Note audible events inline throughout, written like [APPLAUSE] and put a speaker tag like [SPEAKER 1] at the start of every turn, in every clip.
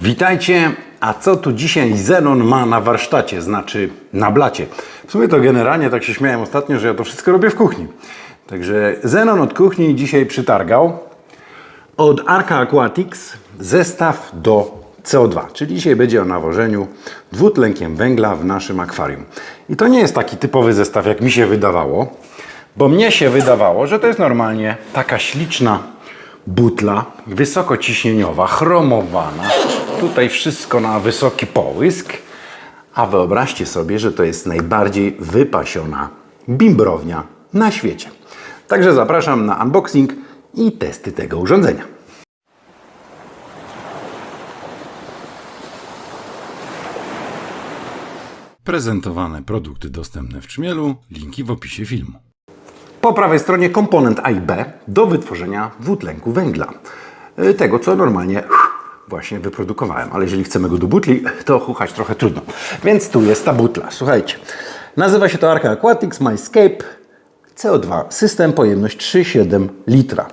[SPEAKER 1] Witajcie, a co tu dzisiaj Zenon ma na warsztacie, znaczy na blacie? W sumie to generalnie tak się śmiałem ostatnio, że ja to wszystko robię w kuchni. Także Zenon od kuchni dzisiaj przytargał od Arca Aquatics zestaw do CO2, czyli dzisiaj będzie o nawożeniu dwutlenkiem węgla w naszym akwarium. I to nie jest taki typowy zestaw, jak mi się wydawało, bo mnie się wydawało, że to jest normalnie taka śliczna butla wysokociśnieniowa, chromowana. Tutaj wszystko na wysoki połysk. A wyobraźcie sobie, że to jest najbardziej wypasiona bimbrownia na świecie. Także zapraszam na unboxing i testy tego urządzenia. Prezentowane produkty dostępne w Czmielu, linki w opisie filmu. Po prawej stronie komponent A i B do wytworzenia dwutlenku węgla. Y, Tego, co normalnie właśnie wyprodukowałem. Ale jeżeli chcemy go do butli, to chuchać trochę trudno. Więc tu jest ta butla. Słuchajcie. Nazywa się to Arca Aquatics MyScape CO2. System pojemność 3,7 litra.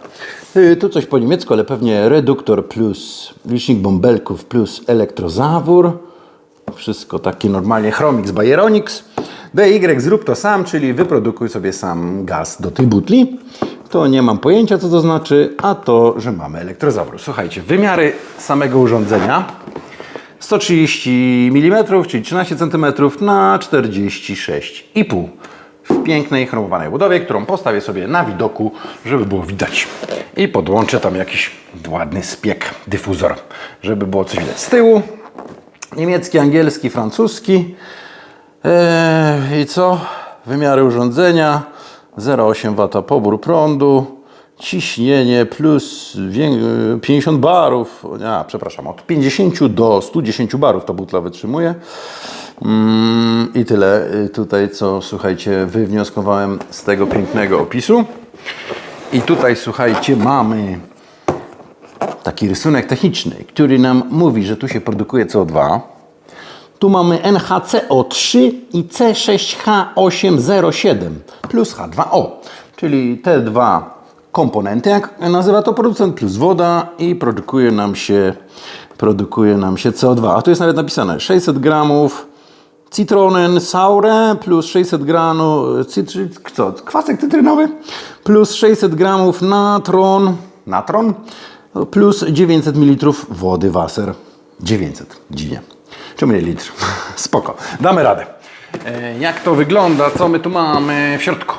[SPEAKER 1] Y, Tu coś po niemiecku, ale pewnie reduktor plus licznik bąbelków plus elektrozawór. Wszystko takie normalnie Chromix Bayeronix. DY zrób to sam, czyli wyprodukuj sobie sam gaz do tej butli. To nie mam pojęcia co to znaczy, a to, że mamy elektrozawór. Słuchajcie, wymiary samego urządzenia 130 mm, czyli 13 cm na 46,5 w pięknej chromowanej budowie, którą postawię sobie na widoku, żeby było widać. I podłączę tam jakiś ładny spiek, dyfuzor, żeby było coś widać. Z tyłu niemiecki, angielski, francuski. Eee, I co? Wymiary urządzenia 0,8 W pobór prądu, ciśnienie plus wię- 50 barów, a, przepraszam, od 50 do 110 barów ta butla wytrzymuje. Mm, I tyle y, tutaj, co słuchajcie, wywnioskowałem z tego pięknego opisu. I tutaj, słuchajcie, mamy taki rysunek techniczny, który nam mówi, że tu się produkuje CO2. Tu mamy NHCO3 i C6H807 plus H2O, czyli te dwa komponenty, jak nazywa to producent, plus woda i produkuje nam się, produkuje nam się CO2. A tu jest nawet napisane 600 gramów citronen saure plus 600 gramów cytry, co, kwasek cytrynowy plus 600 gramów natron, natron plus 900 ml wody Wasser. 900, dziwnie. Czemu nie litr? [LAUGHS] Spoko, damy radę. E, Jak to wygląda? Co my tu mamy w środku?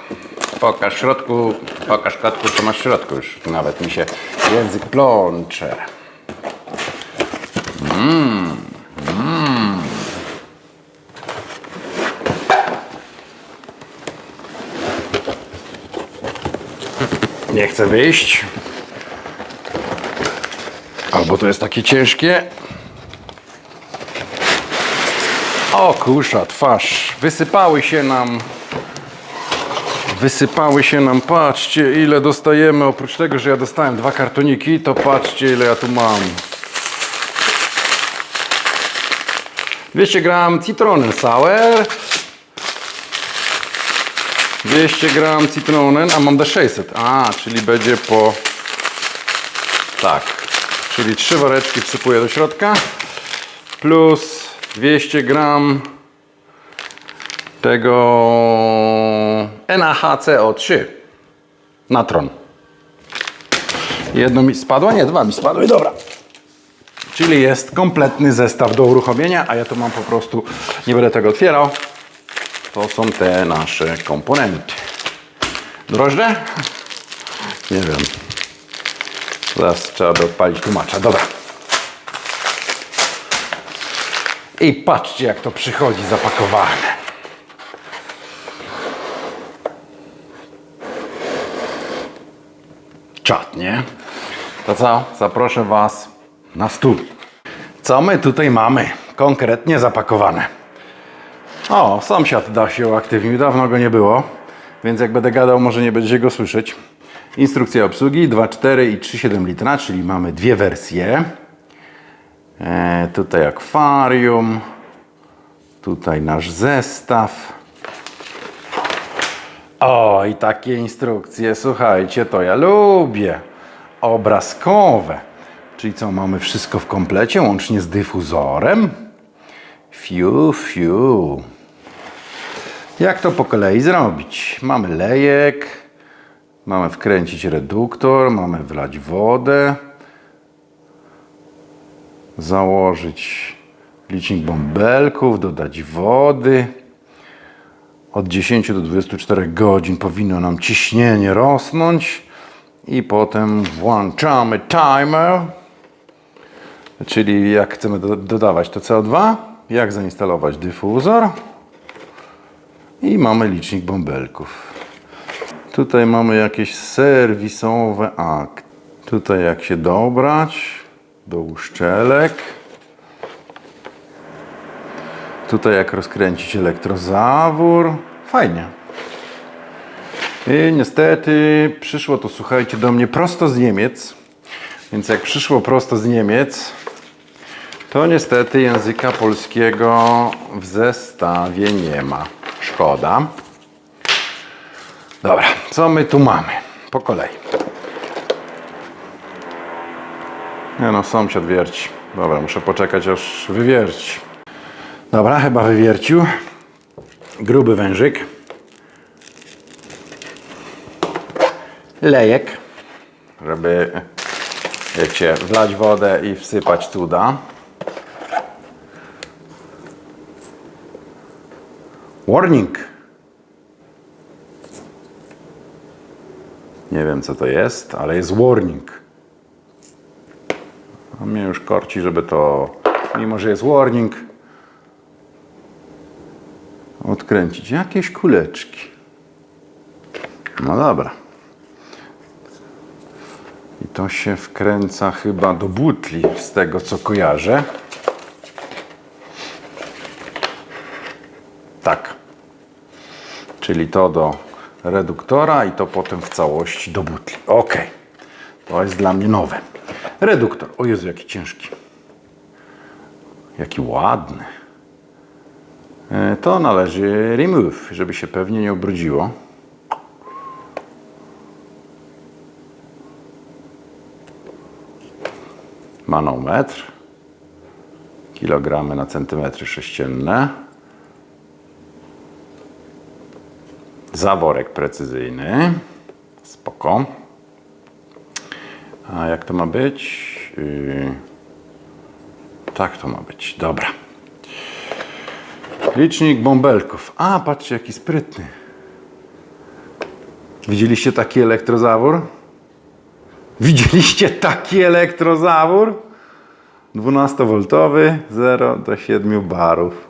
[SPEAKER 1] Pokaż w środku, pokaż klatku, co masz w środku. Już nawet mi się język plącze. Nie chcę wyjść. Albo to jest takie ciężkie. O kusza, twarz. Wysypały się nam. Wysypały się nam. Patrzcie, ile dostajemy. Oprócz tego, że ja dostałem dwa kartoniki, to patrzcie, ile ja tu mam. 200 gram citronen sour. 200 gram citronen, a mam D600. A, czyli będzie po... Tak. Czyli trzy woreczki wsypuję do środka. Plus 200 gram tego NaHCO3. Natron. Jedno mi spadło? Nie, dwa mi spadły. Dobra. Czyli jest kompletny zestaw do uruchomienia, a ja tu mam po prostu, nie będę tego otwierał. To są te nasze komponenty. Drożdże? Nie wiem. Zaraz trzeba by odpalić tłumacza. Dobra. I patrzcie, jak to przychodzi zapakowane. Czat, nie? To co? Zaproszę Was na stół. Co my tutaj mamy konkretnie zapakowane? O, sąsiad da się uaktywnił, dawno go nie było, więc jak będę gadał, może nie będziecie go słyszeć. Instrukcja obsługi 2,4 i 3,7 litra, czyli mamy dwie wersje. E, tutaj akwarium, tutaj nasz zestaw. O, i takie instrukcje, słuchajcie, to ja lubię. Obrazkowe. Czyli co, mamy wszystko w komplecie, łącznie z dyfuzorem? Fiu, fiu. Jak to po kolei zrobić? Mamy lejek, mamy wkręcić reduktor, mamy wlać wodę, założyć licznik bąbelków, dodać wody. Od 10 do 24 godzin powinno nam ciśnienie rosnąć i potem włączamy timer. Czyli jak chcemy do, dodawać to CO2, jak zainstalować dyfuzor i mamy licznik bąbelków. Tutaj mamy jakieś serwisowe akt. Tutaj jak się dobrać do uszczelek. Tutaj jak rozkręcić elektrozawór. Fajnie. I niestety przyszło to, słuchajcie, do mnie prosto z Niemiec. Więc jak przyszło prosto z Niemiec, to niestety języka polskiego w zestawie nie ma. Szkoda. Dobra, co my tu mamy? Po kolei. Nie no, sąsiad wierci. Dobra, muszę poczekać aż wywierci. Dobra, chyba wywiercił. Gruby wężyk. Lejek, żeby, wiecie, wlać wodę i wsypać cuda. Warning. Nie wiem co to jest, ale jest warning. A mnie już korci, żeby to, mimo że jest warning, odkręcić. Jakieś kuleczki. No dobra. I to się wkręca chyba do butli, z tego co kojarzę. Tak. Czyli to do reduktora i to potem w całości do butli. Ok. To jest dla mnie nowe. Reduktor. O Jezu, jaki ciężki. Jaki ładny. E, To należy remove, żeby się pewnie nie ubrudziło. Manometr. Kilogramy na centymetry sześcienne. Zaworek precyzyjny. Spoko. A jak to ma być? Yy, Tak to ma być. Dobra. Licznik bąbelków. A, patrzcie, jaki sprytny. Widzieliście taki elektrozawór? Widzieliście taki elektrozawór? 12V, 0 do 7 barów.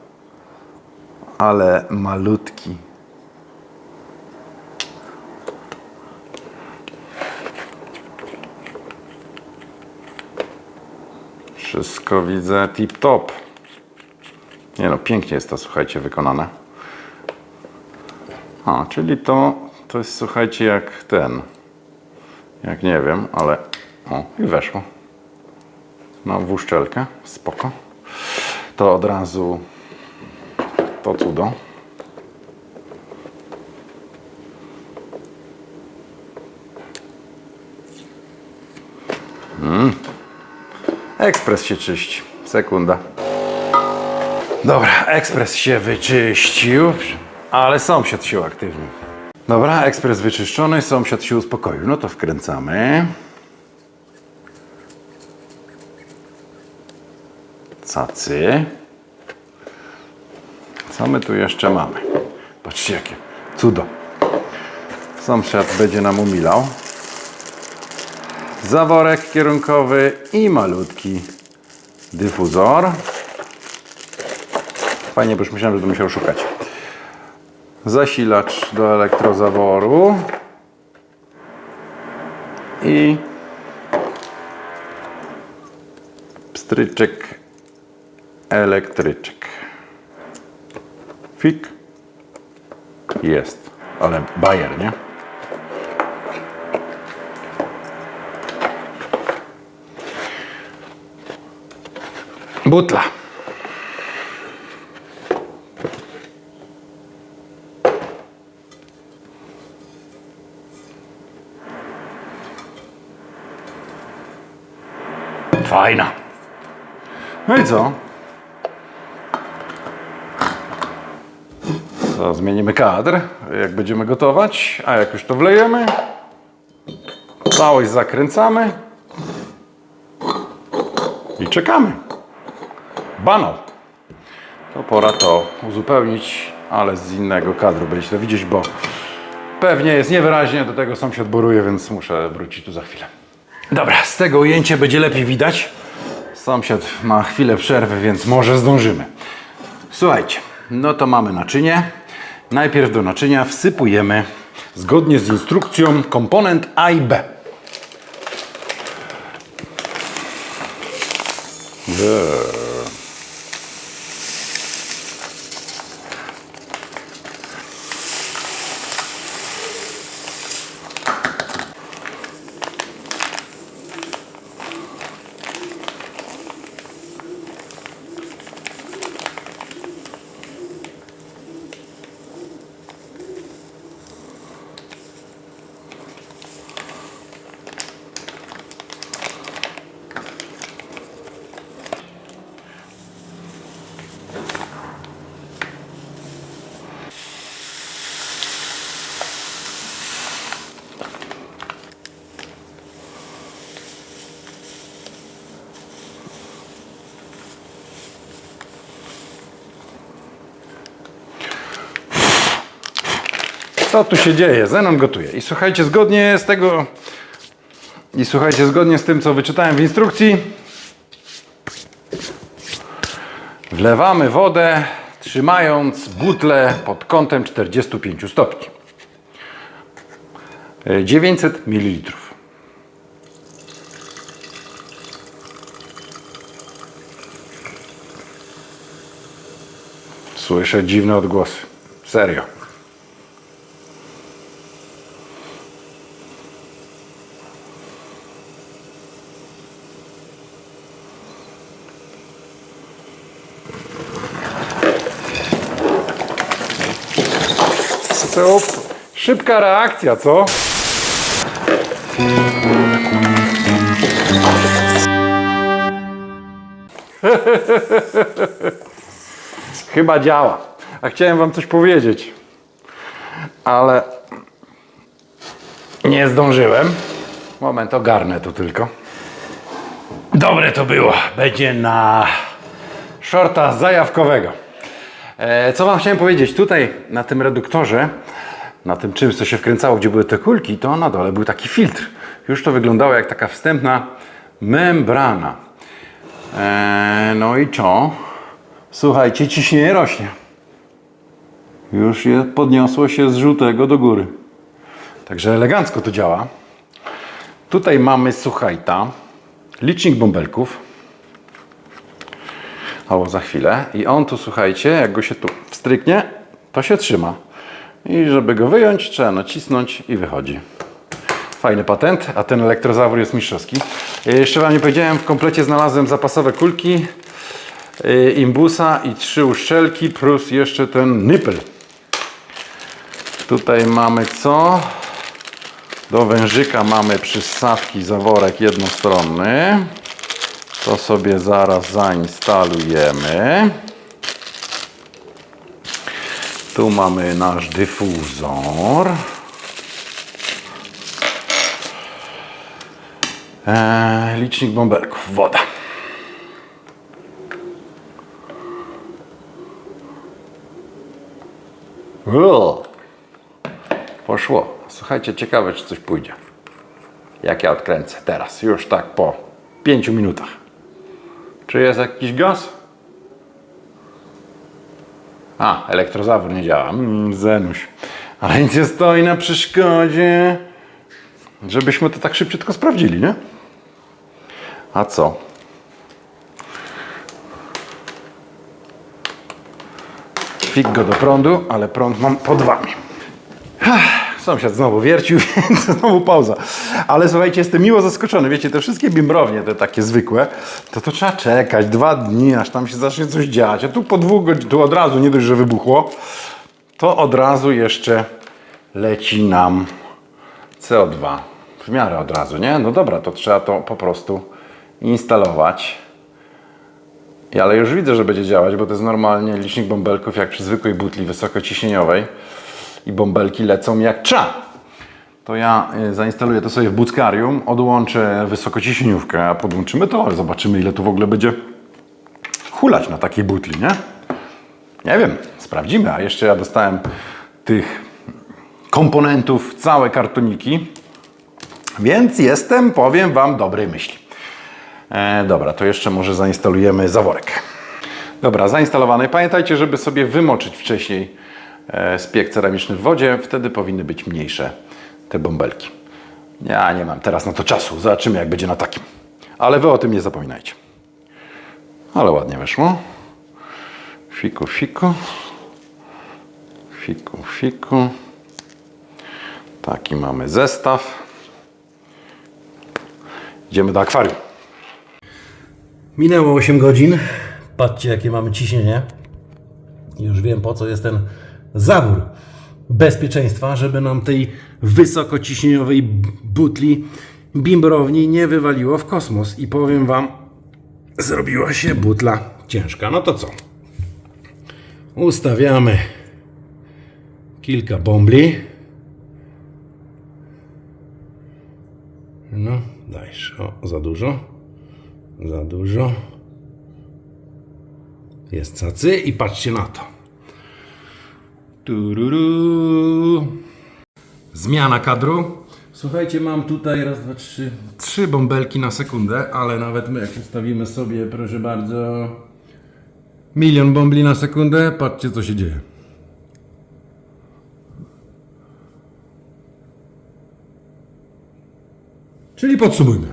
[SPEAKER 1] Ale malutki. Wszystko widzę tip top. Nie no, pięknie jest to, słuchajcie, wykonane. A, czyli to, to jest, słuchajcie, jak ten. Jak nie wiem, ale... O, i weszło. No, w uszczelkę. Spoko. To od razu to cudo. Mm. Ekspres się czyści. Sekunda. Dobra, ekspres się wyczyścił, ale sąsiad się uaktywnił. Dobra, ekspres wyczyszczony, sąsiad się uspokoił. No to wkręcamy. Cacy. Co my tu jeszcze mamy? Patrzcie jakie cudo. Sąsiad będzie nam umilał. Zaworek kierunkowy i malutki dyfuzor. Fajnie, bo już myślałem, że to musiał szukać. Zasilacz do elektrozaworu. I pstryczek elektryczek. Fik. Jest. Ale bajer, nie? Butla. fajna. No i co? To zmienimy kadr, jak będziemy gotować, a jak już to wlejemy, całość zakręcamy i czekamy. Banał. To pora to uzupełnić, ale z innego kadru będziecie to widzieć, bo pewnie jest niewyraźnie, do tego sąsiad boruje, więc muszę wrócić tu za chwilę. Dobra, z tego ujęcia będzie lepiej widać. Sąsiad ma chwilę przerwy, więc może zdążymy. Słuchajcie, no to mamy naczynie. Najpierw do naczynia wsypujemy zgodnie z instrukcją komponent A i B. Co tu się dzieje? Zenon gotuje. I słuchajcie, zgodnie z tego i słuchajcie, zgodnie z tym, co wyczytałem w instrukcji, wlewamy wodę, trzymając butlę pod kątem 45 stopni. E, 900 ml. Słyszę dziwne odgłosy. Serio. Szybka reakcja, co? [LAUGHS] Chyba działa. A chciałem wam coś powiedzieć. Ale nie zdążyłem. Moment, ogarnę to tylko. Dobre to było. Będzie na shorta zajawkowego. E, co Wam chciałem powiedzieć? Tutaj na tym reduktorze, na tym czymś, co się wkręcało, gdzie były te kulki, to na dole był taki filtr. Już to wyglądało jak taka wstępna membrana. E, no i co? Słuchajcie, ciśnienie rośnie. Już je podniosło się z żółtego do góry. Także elegancko to działa. Tutaj mamy, słuchajta, licznik bąbelków albo za chwilę. I on tu, słuchajcie, jak go się tu wstryknie, to się trzyma. I żeby go wyjąć, trzeba nacisnąć i wychodzi. Fajny patent, a ten elektrozawór jest mistrzowski. Jeszcze Wam nie powiedziałem, w komplecie znalazłem zapasowe kulki, e, imbusa i trzy uszczelki, plus jeszcze ten nypel. Tutaj mamy co? Do wężyka mamy przystawki, zaworek jednostronny. To sobie zaraz zainstalujemy. Tu mamy nasz dyfuzor. Eee, licznik bąbelków, woda. O, poszło. Słuchajcie, ciekawe, czy coś pójdzie. Jak ja odkręcę teraz, już tak po 5 minutach. Czy jest jakiś gaz? A, elektrozawór nie działa. Mm, zenuś. Ale nic nie stoi na przeszkodzie, żebyśmy to tak szybciutko sprawdzili, nie? A co? Fig go do prądu, ale prąd mam pod wami. Sąsiad znowu wiercił, [LAUGHS] więc znowu pauza. Ale słuchajcie, jestem miło zaskoczony. Wiecie, te wszystkie bimbrownie, te takie zwykłe, to to trzeba czekać dwa dni, aż tam się zacznie coś dziać. A tu po dwóch godzinach, tu od razu, nie dość, że wybuchło, to od razu jeszcze leci nam CO2. W miarę od razu, nie? No dobra, to trzeba to po prostu instalować. Ale już widzę, że będzie działać, bo to jest normalnie licznik bąbelków jak przy zwykłej butli wysokociśnieniowej i bąbelki lecą jak cza. To ja y, zainstaluję to sobie w buckarium, odłączę wysokociśnieniówkę, a podłączymy to, zobaczymy ile tu w ogóle będzie hulać na takiej butli, nie? Nie wiem, sprawdzimy. A jeszcze ja dostałem tych komponentów całe kartoniki, więc jestem, powiem Wam, dobrej myśli. E, dobra, to jeszcze może zainstalujemy zaworek. Dobra, zainstalowany. Pamiętajcie, żeby sobie wymoczyć wcześniej e, spiek ceramiczny w wodzie, wtedy powinny być mniejsze te bąbelki. Ja nie mam teraz na to czasu, zobaczymy jak będzie na takim. Ale Wy o tym nie zapominajcie. Ale ładnie weszło. Fiku, fiku. Fiku, fiku. Taki mamy zestaw. Idziemy do akwarium.
[SPEAKER 2] Minęło 8 godzin. Patrzcie, jakie mamy ciśnienie. Już wiem, po co jest ten zawór bezpieczeństwa, żeby nam tej wysokociśnieniowej butli bimbrowni nie wywaliło w kosmos. I powiem Wam, zrobiła się butla ciężka. No to co? Ustawiamy kilka bombli. No, dajesz. O, za dużo. Za dużo. Jest cacy i patrzcie na to. Tururu. Zmiana kadru. Słuchajcie, mam tutaj raz, dwa, trzy, trzy bąbelki na sekundę, ale nawet my jak ustawimy sobie, proszę bardzo, milion bombli na sekundę, patrzcie co się dzieje. Czyli podsumujmy.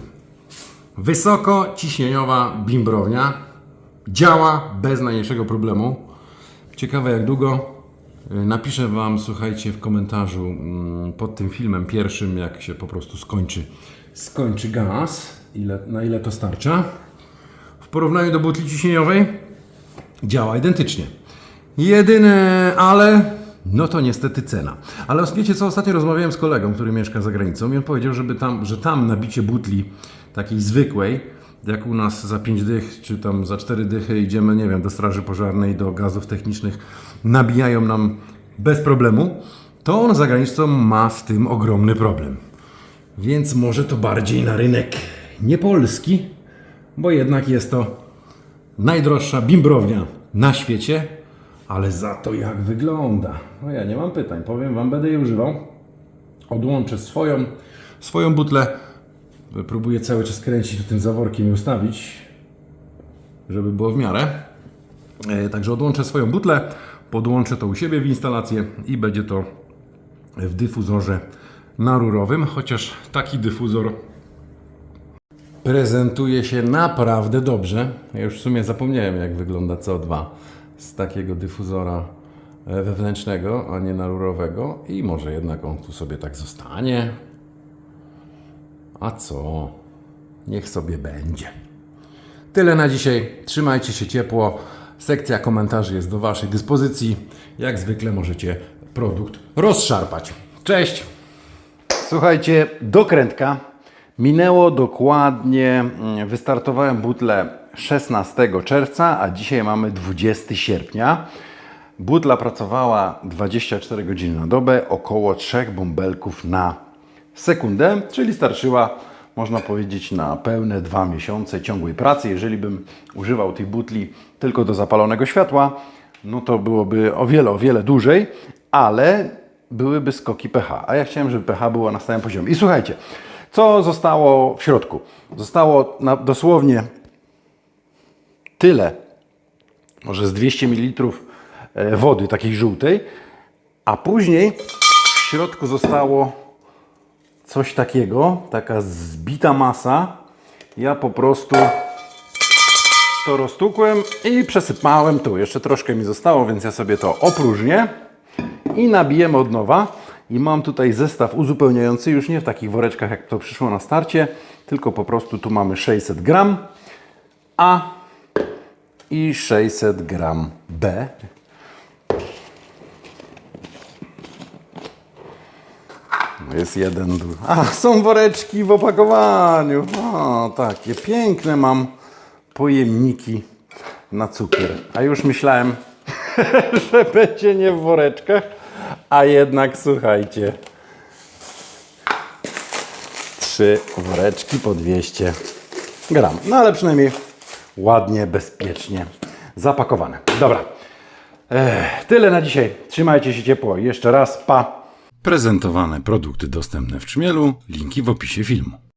[SPEAKER 2] Wysokociśnieniowa bimbrownia działa bez najmniejszego problemu. Ciekawe jak długo. Napiszę Wam, słuchajcie, w komentarzu mm, pod tym filmem pierwszym, jak się po prostu skończy, skończy gaz, ile, na ile to starcza. W porównaniu do butli ciśnieniowej działa identycznie. Jedyne, ale no to niestety cena. Ale wiecie co, ostatnio rozmawiałem z kolegą, który mieszka za granicą i on powiedział, żeby tam, że tam nabicie butli takiej zwykłej, jak u nas za 5 dych, czy tam za 4 dychy idziemy, nie wiem, do straży pożarnej, do gazów technicznych, nabijają nam bez problemu, to on za granicą ma z tym ogromny problem. Więc może to bardziej na rynek niepolski, bo jednak jest to najdroższa bimbrownia na świecie, ale za to jak wygląda. No ja nie mam pytań, powiem Wam, będę je używał. Odłączę swoją, swoją butlę. Próbuję cały czas kręcić tym zaworkiem i ustawić, żeby było w miarę. E, Także odłączę swoją butlę, podłączę to u siebie w instalację i będzie to w dyfuzorze narurowym, chociaż taki dyfuzor prezentuje się naprawdę dobrze. Ja już w sumie zapomniałem, jak wygląda CO2 z takiego dyfuzora e, wewnętrznego, a nie narurowego. I może jednak on tu sobie tak zostanie. A co? Niech sobie będzie. Tyle na dzisiaj. Trzymajcie się ciepło. Sekcja komentarzy jest do Waszej dyspozycji. Jak zwykle możecie produkt rozszarpać. Cześć! Słuchajcie, dokrętka. Minęło dokładnie, mm, wystartowałem butlę 16 czerwca, a dzisiaj mamy 20 sierpnia. Butla pracowała 24 godziny na dobę, około 3 bąbelków na sekundę, czyli starczyła, można powiedzieć, na pełne dwa miesiące ciągłej pracy. Jeżeli bym używał tej butli tylko do zapalonego światła, no to byłoby o wiele, o wiele dłużej, ale byłyby skoki pH. A ja chciałem, żeby pH było na stałym poziomie. I słuchajcie, co zostało w środku? Zostało na, dosłownie tyle, może z 200 ml e, wody takiej żółtej, a później w środku zostało coś takiego, taka zbita masa. Ja po prostu to roztukłem i przesypałem tu. Jeszcze troszkę mi zostało, więc ja sobie to opróżnię i nabijemy od nowa. I mam tutaj zestaw uzupełniający, już nie w takich woreczkach, jak to przyszło na starcie, tylko po prostu tu mamy 600 gram A i 600 gram B.
[SPEAKER 1] jest jeden. du- A, są woreczki w opakowaniu. O, takie piękne mam pojemniki na cukier. A już myślałem, [LAUGHS] że będzie nie w woreczkach, a jednak słuchajcie. Trzy woreczki po 200 gram. No ale przynajmniej ładnie, bezpiecznie zapakowane. Dobra. Ech, tyle na dzisiaj. Trzymajcie się ciepło. Jeszcze raz, pa. Prezentowane produkty dostępne w Czmielu. Linki w opisie filmu.